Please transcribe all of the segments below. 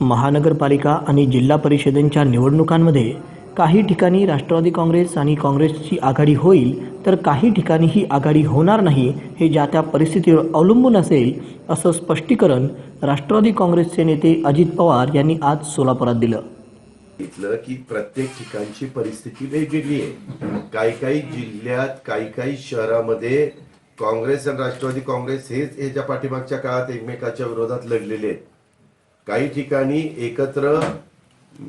महानगरपालिका आणि जिल्हा परिषदेंच्या निवडणुकांमध्ये काही ठिकाणी राष्ट्रवादी काँग्रेस आणि काँग्रेसची आघाडी होईल तर काही ठिकाणी ही आघाडी होणार नाही हे ज्या त्या परिस्थितीवर अवलंबून असेल असं स्पष्टीकरण राष्ट्रवादी काँग्रेसचे नेते अजित पवार यांनी आज सोलापुरात दिलं. सांगितलं की प्रत्येक ठिकाणची परिस्थिती वेगवेगळी आहे. काही काही जिल्ह्यात काही काही शहरामध्ये काँग्रेस आणि राष्ट्रवादी काँग्रेस हेच याच्या पाठीमागच्या काळात एकमेकाच्या विरोधात लढलेले आहेत. काही ठिकाणी एकत्र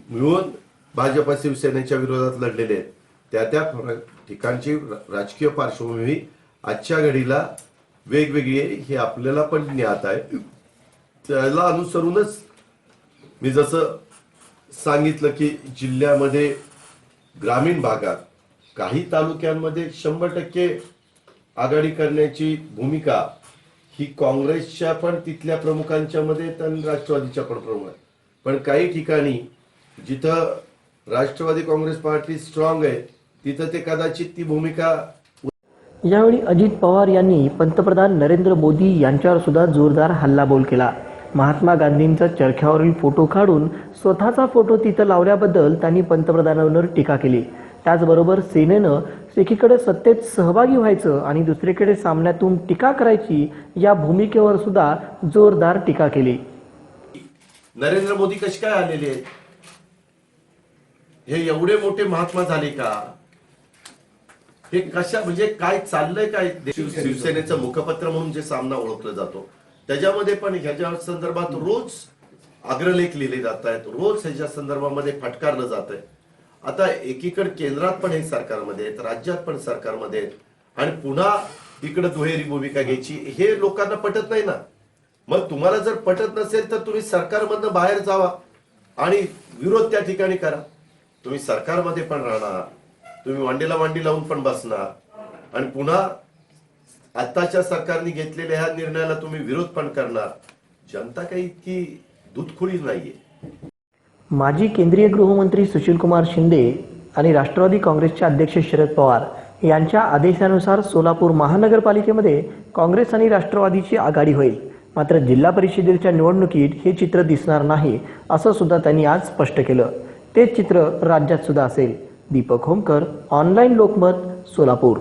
मिळून भाजप शिवसेनेच्या विरोधात लढलेले आहेत. त्या त्या ठिकाणची राजकीय पार्श्वभूमी आजच्या घडीला वेगवेगळी आहे. हे आपल्याला पण ज्ञात आहे. त्याला अनुसरूनच मी जसं सांगितलं की जिल्ह्यामध्ये ग्रामीण भागात काही तालुक्यांमध्ये शंभर टक्के आघाडी करण्याची भूमिका की काँग्रेसच्या पण तिथल्या प्रमुखांच्या मध्ये आणि राष्ट्रवादीच्या पण प्रमुख आहेत. पण काही ठिकाणी जिथं राष्ट्रवादी काँग्रेस पार्टी स्ट्रॉंग आहे तिथं ते कदाचित ती भूमिका यावेळी अजित पवार यांनी पंतप्रधान नरेंद्र मोदी यांच्यावर सुद्धा जोरदार हल्लाबोल केला. महात्मा गांधींचा चरख्यावरील फोटो काढून स्वतःचा फोटो तिथं लावल्याबद्दल त्यांनी पंतप्रधानांवर टीका केली. त्याचबरोबर सेनेनं एकीकडे सत्तेत सहभागी व्हायचं आणि दुसरीकडे सामन्यातून टीका करायची या भूमिकेवर सुद्धा जोरदार टीका केली. नरेंद्र मोदी कसे काय आलेले आहेत? हे एवढे मोठे महात्मा झाले का? हे कशा म्हणजे काय चाललंय काय? शिवसेनेचं मुखपत्र म्हणून जे सामना ओळखला जातो. त्याच्यामध्ये पण ह्याच्या संदर्भात रोज अग्रलेख लिहिले जात आहेत. रोज ह्याच्या संदर्भामध्ये फटकारलं जात आहे आता एकीकडे केंद्रात पण एक सरकारमध्ये आहेत राज्यात पण सरकारमध्ये आहेत आणि पुन्हा इकडे दुहेरी भूमिका घ्यायची हे लोकांना पटत नाही ना. मग तुम्हाला जर पटत नसेल तर तुम्ही सरकारमधनं बाहेर जावा आणि विरोध त्या ठिकाणी करा. तुम्ही सरकारमध्ये पण राहणार तुम्ही वांडीला वांडी लावून पण बसणार आणि पुन्हा आताच्या सरकारने घेतलेल्या ह्या निर्णयाला तुम्ही विरोध पण करणार. जनता काही इतकी दुधखुळी नाहीये. माजी केंद्रीय गृहमंत्री सुशीलकुमार शिंदे आणि राष्ट्रवादी काँग्रेसचे अध्यक्ष शरद पवार यांच्या आदेशानुसार सोलापूर महानगरपालिकेमध्ये काँग्रेस आणि राष्ट्रवादीची आघाडी होईल. मात्र जिल्हा परिषदेच्या निवडणुकीत हे चित्र दिसणार नाही असं सुद्धा त्यांनी आज स्पष्ट केलं. तेच चित्र राज्यात सुद्धा असेल. दीपक होमकर ऑनलाईन लोकमत सोलापूर.